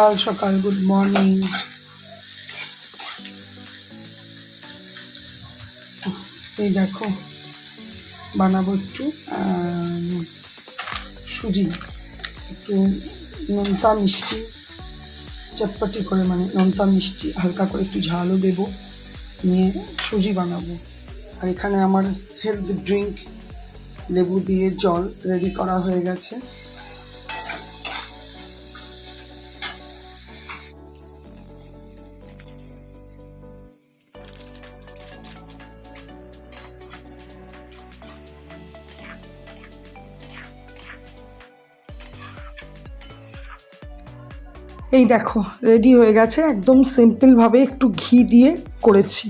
সকাল সকাল good morning এই দেখো, বানাবো একটু সুজি, একটু নোনতা মিষ্টি, চটপটি করে মানে নোনতা মিষ্টি, হালকা করে একটু ঝালও দেবো, নিয়ে সুজি বানাবো। আর এখানে আমার হেলথ ড্রিঙ্ক লেবু দিয়ে জল রেডি করা হয়ে গেছে। এই দেখো রেডি হয়ে গেছে। একদম সিম্পলভাবে একটু ঘি দিয়ে করেছি।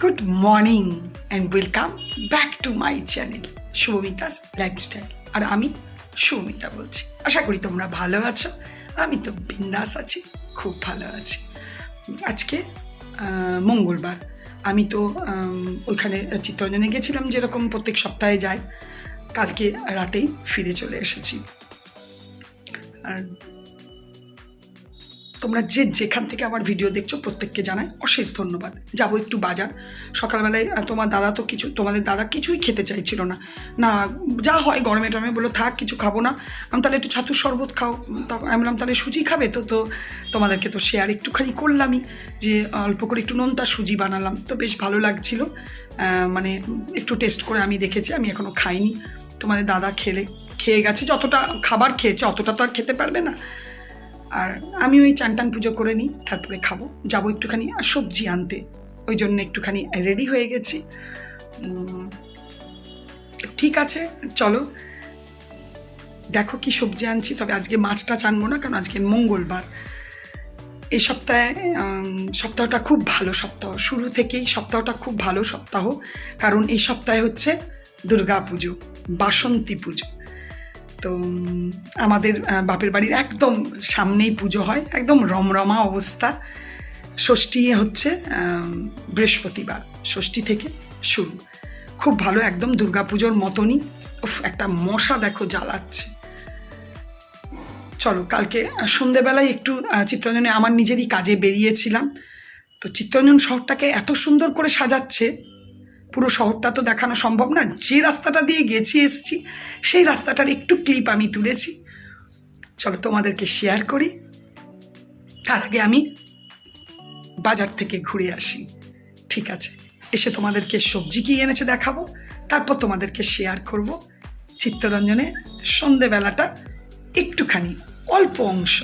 Good morning and welcome back to my channel Shubhamita's lifestyle আর আমি শুভমিতা বলছি। আশা করি তোমরা ভালো আছো, আমি তো বিন্দাস আছি, খুব ভালো আছি। আজকে মঙ্গলবার। আমি তো ওইখানে চিত্তরঞ্জনে গেছিলাম যেরকম প্রত্যেক সপ্তাহে যাই কালকে রাতেই ফিরে চলে এসেছি। আর তোমরা যে যেখান থেকে আমার ভিডিও দেখছ, প্রত্যেককে জানাই অশেষ ধন্যবাদ। যাব একটু বাজার। সকালবেলায় তোমার দাদা তো কিছু, তোমাদের দাদা কিছুই খেতে চাইছিল না। না, যা হয় গরমে টরমে বলল থাক, কিছু খাব না। আমি তাহলে একটু ছাতুর শরবত খাও। আমি বললাম, তাহলে সুজি খাবে তো? তো তোমাদেরকে তো শেয়ার একটুখানি করলামই যে, অল্প করে একটু নোনতা সুজি বানালাম। তো বেশ ভালো লাগছিল। মানে একটু টেস্ট করে আমি দেখেছি, আমি এখনও খাইনি। তোমাদের দাদা খেলে, খেয়ে গেছে, যতটা খাবার খেয়েছে, অতটা তো আর খেতে পারবে না। আর আমি ওই চান টান পুজো করে নিই, তারপরে খাব। যাব একটুখানি আর সবজি আনতে। ওই জন্য একটুখানি রেডি হয়ে গেছি। ঠিক আছে, চলো। দেখো কি সবজি আনছি, তবে আজকে মাছটা চানবো না, কারণ আজকে মঙ্গলবার। এই সপ্তাহে সপ্তাহটা খুব ভালো সপ্তাহ। শুরু থেকেই সপ্তাহটা খুব ভালো সপ্তাহ, কারণ এই সপ্তাহে হচ্ছে দুর্গা পুজো বাসন্তী পুজো। তো আমাদের বাপের বাড়ির একদম সামনেই পুজো হয় একদম রমরমা অবস্থা। ষষ্ঠী হচ্ছে বৃহস্পতিবার ষষ্ঠী থেকে শুরু। খুব ভালো একদম দুর্গা পুজোর মতনই। উফ একটা মশা দেখো জ্বালাচ্ছে। চলো কালকে সন্ধেবেলায় একটু আহ, চিত্তরঞ্জনে আমার নিজেরই কাজে বেরিয়েছিলাম। তো চিত্তরঞ্জন শহরটাকে এত সুন্দর করে সাজাচ্ছে পুরো শহরটা তো দেখানো সম্ভব না। যে রাস্তাটা দিয়ে গেছি, এসছি, সেই রাস্তাটার একটু ক্লিপ আমি তুলেছি। চলো তোমাদেরকে শেয়ার করি। তার আগে আমি বাজার থেকে ঘুরে আসি। ঠিক আছে, এসে তোমাদেরকে সবজি কি এনেছে দেখাবো। তারপর তোমাদেরকে শেয়ার করব। চিত্তরঞ্জনে সন্ধেবেলাটা একটুখানি অল্প অংশ।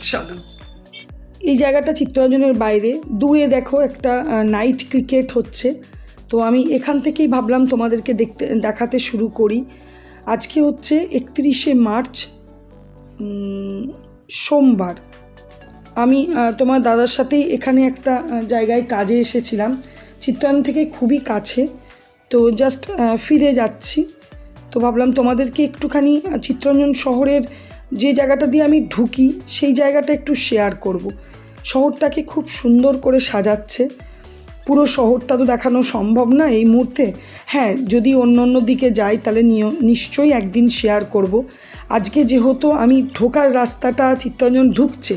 চলো। এই জায়গাটা চিত্তরঞ্জনের বাইরে। দূরে দেখো একটা নাইট ক্রিকেট হচ্ছে। তো আমি এখান থেকেই ভাবলাম তোমাদেরকে দেখতে দেখাতে শুরু করি। আজকে হচ্ছে একত্রিশে মার্চ সোমবার। আমি তোমার দাদার সাথেই এখানে একটা জায়গায় কাজে এসেছিলাম। চিত্রায়ন থেকে খুবই কাছে। তো জাস্ট ফিরে যাচ্ছি। তো ভাবলাম তোমাদেরকে একটুখানি আহ, চিত্তরঞ্জন শহরের যে জায়গাটা দিয়ে আমি ঢুকি সেই জায়গাটা একটু শেয়ার করব। শহরটাকে খুব সুন্দর করে সাজাচ্ছে। পুরো শহরটা তো দেখানো সম্ভব না এই মুহূর্তে। হ্যাঁ যদি অন্য অন্য দিকে যাই তাহলে নিশ্চয়ই একদিন শেয়ার করব। আজকে যেহেতু আমি ঢোকার রাস্তাটা চিত্তরঞ্জন ঢুকছে,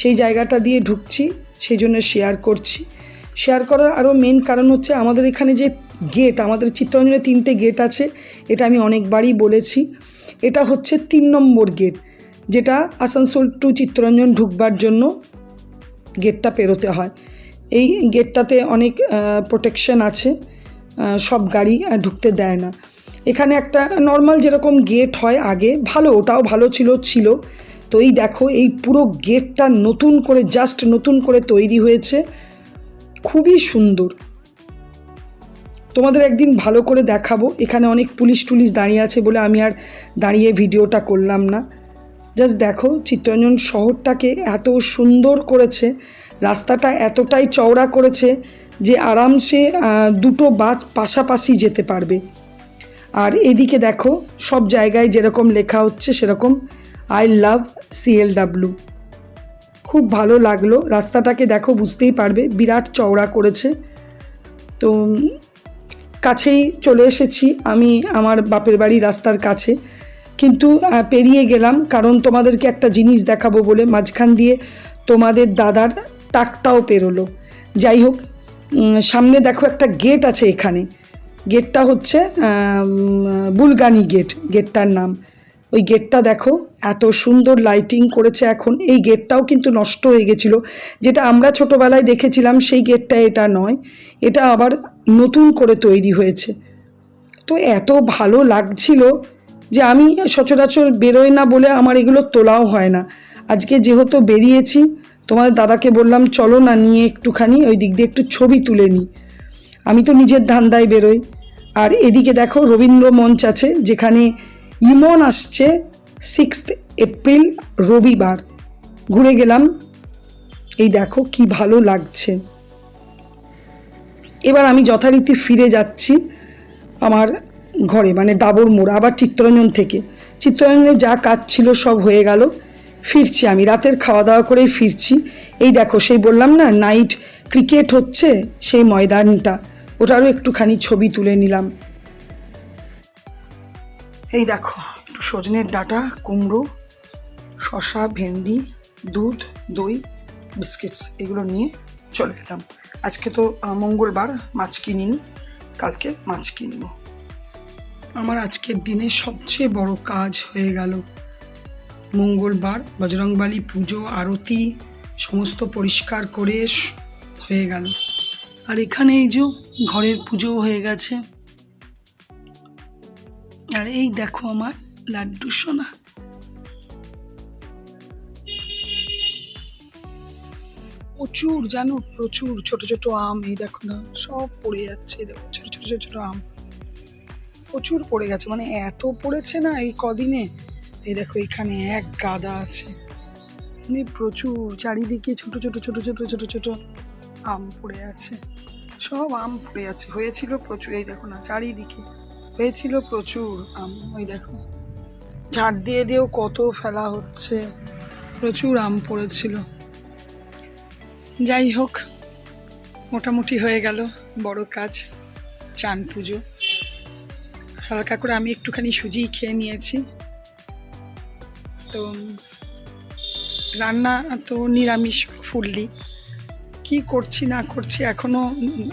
সেই জায়গাটা দিয়ে ঢুকছি, সেই জন্য শেয়ার করছি। শেয়ার করার আরও মেন কারণ হচ্ছে আমাদের এখানে যে গেট আমাদের চিত্তরঞ্জনে তিনটে গেট আছে, এটা আমি অনেকবারই বলেছি। এটা হচ্ছে তিন নম্বর গেট যেটা আসানসোল টু চিত্তরঞ্জন ঢুকবার জন্য গেটটা পেরোতে হয়। এই গেটটাতে অনেক প্রোটেকশন আছে। সব গাড়ি ঢুকতে দেয় না। এখানে একটা নর্মাল যেরকম গেট হয় আগে, ভালো, ওটাও ভালো ছিল ছিল। তো এই দেখো, এই পুরো গেটটা নতুন করে জাস্ট নতুন করে তৈরি হয়েছে। খুবই সুন্দর। তোমাদের একদিন ভালো করে দেখাবো। এখানে অনেক পুলিশ টুলিশ দাঁড়িয়ে আছে বলে আমি আর দাঁড়িয়ে ভিডিওটা করলাম না। জাস্ট দেখো চিত্তরঞ্জন শহরটাকে এত সুন্দর করেছে। রাস্তাটা এতটাই চওড়া করেছে যে আরামসে দুটো বাস পাশাপাশি যেতে পারবে। আর এদিকে দেখো, সব জায়গায় যেরকম লেখা হচ্ছে সেরকম আই লাভ সিএলডাব্লু খুব ভালো লাগল। রাস্তাটাকে দেখো, বুঝতেই পারবে, বিরাট চওড়া করেছে। তো, কাছেই চলে এসেছি আমি আমার বাপের বাড়ি রাস্তার কাছে। কিন্তু পেরিয়ে গেলাম, কারণ তোমাদেরকে একটা জিনিস দেখাবো বলে মাঝখান দিয়ে তোমাদের দাদার টাকটাও পেরোলো। যাই হোক সামনে দেখো একটা গেট আছে এখানে। গেটটা হচ্ছে বুলগানি গেট গেটটার নাম। ওই গেটটা দেখো, এত সুন্দর লাইটিং করেছে এখন। এই গেটটাও কিন্তু নষ্ট হয়ে গেছিল। যেটা আমরা ছোটোবেলায় দেখেছিলাম, সেই গেটটা এটা নয়। এটা আবার নতুন করে তৈরি হয়েছে। তো এত ভালো লাগছিল যে আমি সচরাচর বেরোই না বলে আমার এগুলো তোলাও হয় না। আজকে যেহেতু বেরিয়েছি তোমাদের দাদাকে বললাম, চলো না, নিয়ে একটুখানি ওই দিক দিয়ে একটু ছবি তুলে নিই আমি তো নিজের ধান্দায় বেরোই। আর এদিকে দেখো রবীন্দ্র মঞ্চ আছে, যেখানে ইমন আসছে সিক্সথ এপ্রিল রবিবার। ঘুরে গেলাম। এই দেখো কি ভালো লাগছে। এবার আমি যথারীতি ফিরে যাচ্ছি আমার ঘরে মানে ডাবর মোড়, আবার চিত্তরঞ্জন থেকে। চিত্তরঞ্জনে যা কাজ ছিল সব হয়ে গেল। ফিরছি আমি, রাতের খাওয়া দাওয়া করেই ফিরছি। এই দেখো, সেই বললাম না নাইট ক্রিকেট হচ্ছে সেই ময়দানটা। ওটারও একটুখানি ছবি তুলে নিলাম। এই দেখো, একটু সজনের ডাঁটা, কুমড়ো শশা ভেন্ডি, দুধ, দই, বিস্কিটস, এগুলো নিয়ে চলে এলাম। আজকে তো মঙ্গলবার, মাছ কিনিনি, কালকে মাছ কিনবো। আমার আজকের দিনে সবচেয়ে বড় কাজ হয়ে গেল। মঙ্গলবার বজরংবালি পুজো, আরতি সমস্ত পরিষ্কার করে হয়ে গেল। আর এখানে এই যে ঘরের পুজো হয়ে গেছে। আর এই দেখো আমার লাড্ডু সোনা। প্রচুর জানো, প্রচুর ছোট ছোট আম, এই দেখো না, সব পড়ে যাচ্ছে দেখো, ছোট ছোট ছোট ছোট আম। প্রচুর পড়ে গেছে মানে এত পড়েছে না এই কদিনে এই দেখো, এখানে এক গাদা আছে। মানে প্রচুর, চারিদিকে ছোট ছোট ছোট ছোট ছোট ছোট আম পড়ে আছে। সব আম পড়ে আছে। হয়েছিল প্রচুর, এই দেখো না, চারিদিকে। হয়েছিল প্রচুর আম, ওই দেখো। ঝাড় দিয়ে দিয়েও কত ফেলা হচ্ছে। প্রচুর আম পড়েছিল। যাই হোক, মোটামুটি হয়ে গেল বড় কাজ, চান পুজো। হালকা করে আমি একটুখানি সুজি খেয়ে নিয়েছি। তো রান্না তো নিরামিষ ফুললি। কি করছি, না করছি এখনও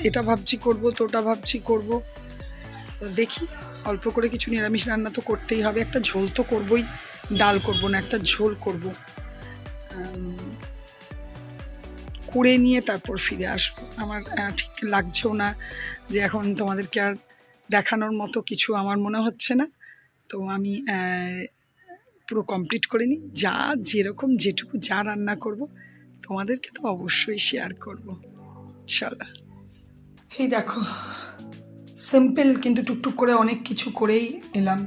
এটা ভাবছি করব, তো ওটা ভাবছি করব। দেখি, অল্প করে কিছু নিরামিষ রান্না তো করতেই হবে। একটা ঝোল তো করবই, ডাল করব না, একটা ঝোল করব। করে নিয়ে তারপর ফিরে আসব। আমার ঠিক লাগছেও না যে এখন তোমাদেরকে আর দেখানোর মতো কিছু আমার মনে হচ্ছে না। তো আমি পুরো কমপ্লিট করে নিই। যা যেরকম যেটুকু যা রান্না করব, তোমাদেরকে তো অবশ্যই শেয়ার করব চলো এই দেখো সিম্পল কিন্তু টুকটুক করে অনেক কিছু করেই এলাম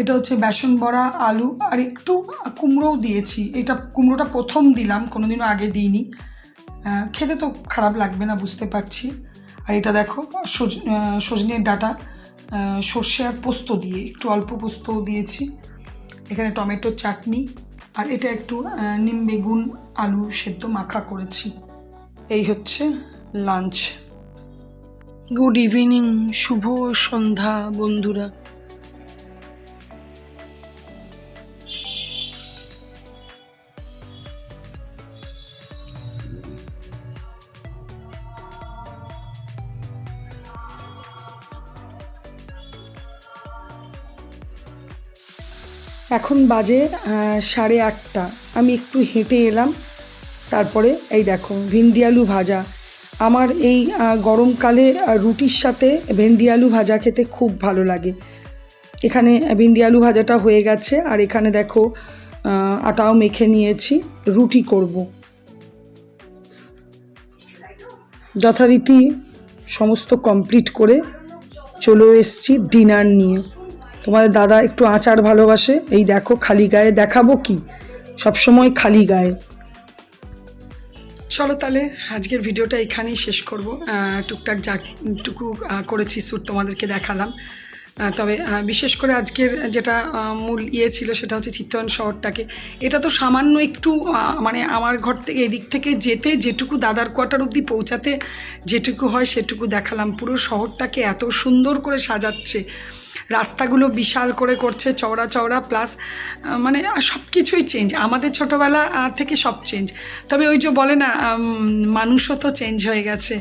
এটা হচ্ছে বেসন বড়া, আলু, আর একটু কুমড়োও দিয়েছি। এটা কুমড়োটা প্রথম দিলাম, কোনোদিনও আগে দিইনি। খেতে তো খারাপ লাগবে না, বুঝতে পারছি। আর এটা দেখো সজনের ডাঁটা সর্ষে আর পোস্ত দিয়ে, একটু অল্প পোস্তও দিয়েছি। এখানে টমেটোর চাটনি আর এটা একটু নিম বেগুন আলু সেদ্ধ মাখা করেছি। এই হচ্ছে লাঞ্চ। গুড ইভিনিং, শুভ সন্ধ্যা, বন্ধুরা। এখন বাজে সাড়ে আটটা। আমি একটু হেঁটে এলাম। তারপরে, এই দেখো, ভিন্ডি আলু ভাজা। আমার এই গরমকালে রুটির সাথে ভেন্ডি আলু ভাজা খেতে খুব ভালো লাগে। এখানে ভিন্ডি আলু ভাজাটা হয়ে গেছে। আর এখানে দেখো আটাও মেখে নিয়েছি। রুটি করব। যথারীতি সমস্ত কমপ্লিট করে চলে এসছি ডিনার নিয়ে। তোমাদের দাদা একটু আচার ভালোবাসে। এই দেখো খালি গায়ে, দেখাবো কি? সবসময় খালি গায়ে। চলো তাহলে আজকের ভিডিওটা এখানেই শেষ করব। টুকটাক যাটুকু করেছি শ্যুট তোমাদেরকে দেখালাম। তবে বিশেষ করে আজকের যেটা মূল ইয়ে ছিল সেটা হচ্ছে চিত্তরণ শহরটাকে। এটা তো সামান্য একটু মানে আমার ঘর থেকে এদিক থেকে যেতে, যেটুকু দাদার কোয়ার্টার অবধি পৌঁছাতে যেটুকু হয় সেটুকু দেখালাম। পুরো শহরটাকে এত সুন্দর করে সাজাচ্ছে। রাস্তাগুলো বিশাল করে করছে, চওড়া চওড়া প্লাস মানে সব কিছুই চেঞ্জ আমাদের ছোটোবেলা থেকে সব চেঞ্জ তবে ওই যে বলে না মানুষও তো চেঞ্জ হয়ে গেছে।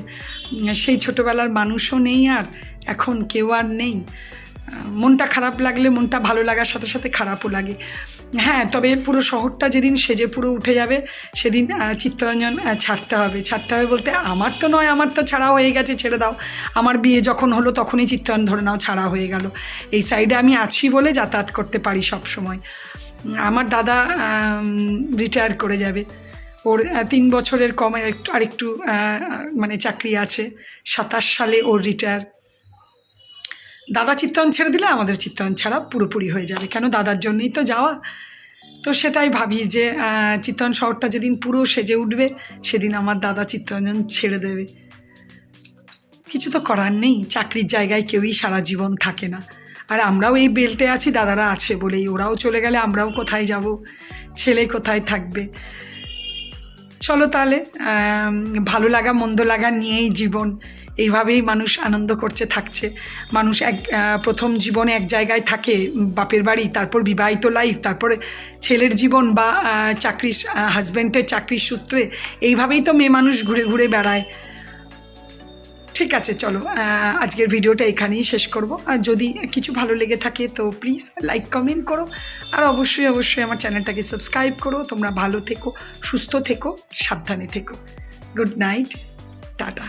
সেই ছোটোবেলার মানুষও নেই আর, এখন কেউ আর নেই। মনটা খারাপ লাগলে মনটা ভালো লাগার সাথে সাথে খারাপও লাগে। হ্যাঁ তবে পুরো শহরটা যেদিন সেজে পুরো উঠে যাবে, সেদিন চিত্তরঞ্জন ছাড়তে হবে। ছাড়তে হবে বলতে আমার তো নয়, আমার তো ছাড়া হয়ে গেছে, ছেড়ে দাও। আমার বিয়ে যখন হলো তখনই চিত্তরঞ্জন ধরে নাও, ছাড়া হয়ে গেল। এই সাইডে আমি আছি বলে যাতায়াত করতে পারি সব সময়। আমার দাদা রিটায়ার করে যাবে। ওর তিন বছরের কমে একটু, আরেকটু মানে চাকরি আছে। সাতাশ সালে ওর রিটায়ার দাদা চিত্তন ছেড়ে দিলে আমাদের চিত্তন ছাড়া পুরোপুরি হয়ে যাবে। কেন? দাদার জন্যই তো যাওয়া। তো সেটাই ভাবি যে আহ, শহরটা যেদিন পুরো সেজে উঠবে সেদিন আমার দাদা চিত্তরঞ্জন ছেড়ে দেবে। কিছু তো করার নেই। চাকরির জায়গায় কেউই সারা জীবন থাকে না। আর আমরাও এই বেল্টে আছি দাদারা আছে বলেই। ওরাও চলে গেলে আমরাও কোথায় যাব? ছেলে কোথায় থাকবে? চলো তাহলে ভালো লাগা মন্দ লাগা নিয়েই জীবন। এইভাবেই মানুষ আনন্দ করছে, থাকছে। মানুষ এক প্রথম জীবনে এক জায়গায় থাকে, বাপের বাড়ি, তারপর বিবাহিত লাইফ তারপরে ছেলের জীবন বা চাকরি হাজব্যান্ডের চাকরির সূত্রে। এইভাবেই তো মেয়ে মানুষ ঘুরে ঘুরে বেড়ায়। ঠিক আছে, চলো আজকের ভিডিওটা এখানেই শেষ করব। আর যদি কিছু ভালো লেগে থাকে, তো প্লিজ লাইক কমেন্ট করো। আর অবশ্যই অবশ্যই আমার চ্যানেলটাকে সাবস্ক্রাইব করো। তোমরা ভালো থেকো, সুস্থ থেকো, সাবধানে থেকো। Good night tata.